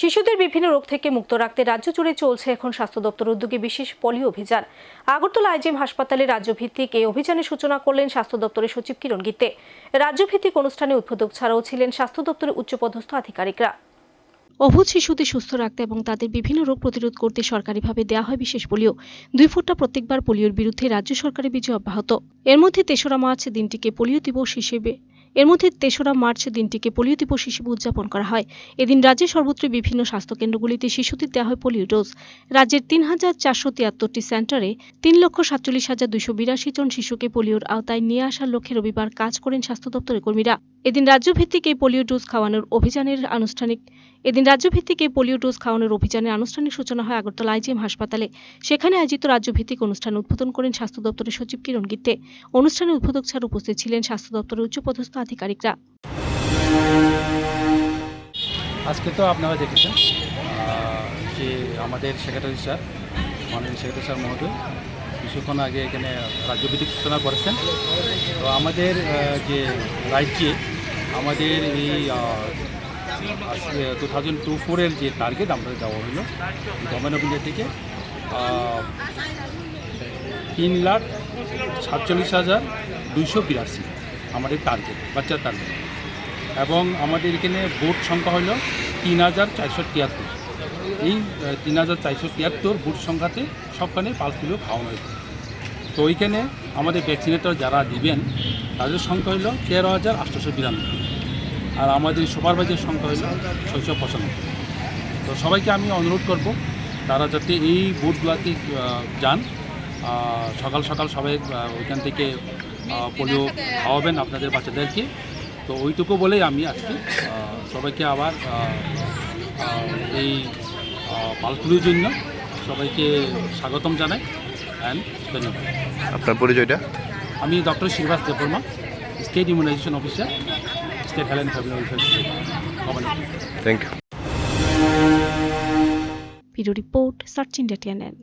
শিশুদের বিভিন্ন রোগ থেকে মুক্ত রাখতে রাজ্য জুড়ে চলছে এখন স্বাস্থ্য দপ্তর উদ্যোগে বিশেষ পলিও অভিযান। আগরতলা আইজিএম হাসপাতালে রাজ্যভিত্তিক এই অভিযানের সূচনা করলেন স্বাস্থ্য দপ্তরের সচিব কিরণ গীতে। রাজ্যভিত্তিক অনুষ্ঠানে উদ্বোধক ছাড়াও ছিলেন স্বাস্থ্য দপ্তরের উচ্চপদস্থ আধিকারিকরা। অভুজ শিশুদের সুস্থ রাখতে এবং তাদের বিভিন্ন রোগ প্রতিরোধ করতে সরকারিভাবে দেওয়া হয় বিশেষ পোলিও। দুই ফুটটা প্রত্যেকবার পোলিওর বিরুদ্ধে রাজ্য সরকারের বিজয় অব্যাহত। এর মধ্যে তেসরা মার্চ দিনটিকে পোলিও দিবস হিসেবে এর মধ্যে তেসরা মার্চ দিনটিকে পোলিও দিবস হিসেবে উদযাপন করা হয়। এদিন রাজ্যের সর্বত্র বিভিন্ন স্বাস্থ্যকেন্দ্রগুলিতে শিশুদের দেওয়া হয় পোলিও ডোজ। রাজ্যের তিন হাজার চারশো তিয়াত্তরটি সেন্টারে তিন লক্ষ সাতচল্লিশ হাজার দুইশো বিরাশি জন শিশুকে পোলিওর আওতায় নিয়ে আসার লক্ষ্যে রবিবার কাজ করেন স্বাস্থ্য দপ্তরের কর্মীরা। এদিন রাজ্যভিত্তিক এই পোলিও ডোজ খাওয়ানোর অভিযানের আনুষ্ঠানিক এদিন রাজ্যভিত্তিক এই পোলিও ডোজ খাওয়ানোর অভিযানের আনুষ্ঠানিক সূচনা হয় আগরতলা আইজিএম হাসপাতালে। সেখানে আয়োজিত রাজ্যভিত্তিক অনুষ্ঠান উদ্বোধন করেন স্বাস্থ্য দপ্তরের সচিব কিরণ গিত্তে অনুষ্ঠানে উদ্বোধক ছাড়া উপস্থিত ছিলেন স্বাস্থ্য দপ্তরের উচ্চপদস্থ আধিকারিকরা। আজকে তো আপনারা দেখেছেন যে আমাদের সেক্রেটারি স্যার মাননীয় সেক্রেটারি স্যার মহোদয় কিছুক্ষণ আগে এখানে রাজ্যভিত্তিক সূচনা করেছেন। তো আমাদের যে রাজ্যে আমাদের এই টু থাউজেন্ড টু ফোরের যে টার্গেট আমাদের দেওয়া হলো গভর্নমেন্ট অফ ইন্ডিয়া থেকে তিন লাখ সাতচল্লিশ হাজার দুইশো বিরাশি। আমাদের টার্গেট বাচ্চার টার্গেট এবং আমাদের এখানে ভোট সংখ্যা হলো তিন হাজার চারশো তিয়াত্তর। এই তিন হাজার চারশো তিয়াত্তর ভোট সংখ্যাতে সবখানে পালসগুলো খাওয়ানো হয়েছে। তো ওইখানে আমাদের ভ্যাকসিনেটর যারা দিবেন, তাদের সংখ্যা হলো তেরো হাজার আটশোশো বিরানব্বই। আর আমাদের সুপারভাইজার সংখ্যা হলো ছয়শো পঁচানব্বই। তো সবাইকে আমি অনুরোধ করব, তারা যাতে এই বুথগুলোতে যান। সকাল সকাল সবাই ওইখান থেকে পোলিও খাওয়াবেন আপনাদের বাচ্চাদেরকে। তো ওইটুকু বলেই আমি আজকে সবাইকে আবার এই পালকুলির জন্য সবাইকে স্বাগতম জানাই অ্যান্ড ধন্যবাদ। আপনার পরিচয়টা? আমি doctor Shribas Debbarma state immunisation officer state health and family welfare thank you report search India TNN